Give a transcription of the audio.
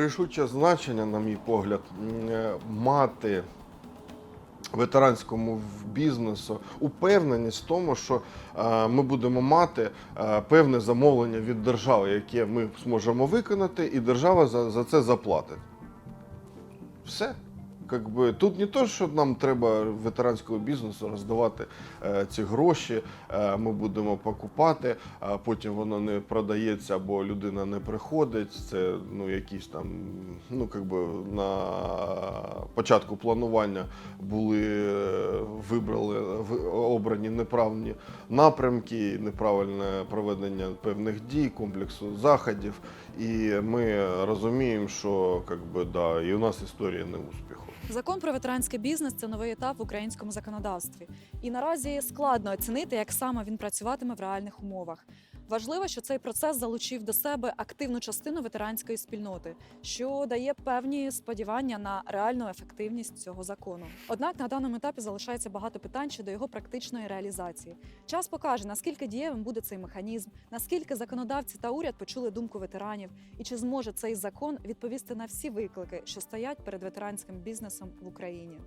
Рішуче значення, на мій погляд, е, мати ветеранському бізнесу упевненість в тому, що е, ми будемо мати е, певне замовлення від держави, яке ми зможемо виконати, і держава за, за це заплатить. Все. Как би, тут не то, що нам треба ветеранського бізнесу роздавати е, ці гроші, е, ми будемо покупати, а потім воно не продається або людина не приходить. Це ну, якісь там, ну, как би, на початку планування були вибрали в- обрані неправильні напрямки, неправильне проведення певних дій, комплексу заходів. І ми розуміємо, що как би, да, і у нас історія не успіху. Закон про ветеранський бізнес це новий етап в українському законодавстві. І наразі складно оцінити, як саме він працюватиме в реальних умовах. Важливо, що цей процес залучив до себе активну частину ветеранської спільноти, що дає певні сподівання на реальну ефективність цього закону. Однак на даному етапі залишається багато питань щодо його практичної реалізації. Час покаже, наскільки дієвим буде цей механізм, наскільки законодавці та уряд почули думку ветеранів, і чи зможе цей закон відповісти на всі виклики, що стоять перед ветеранським бізнесом в Україні.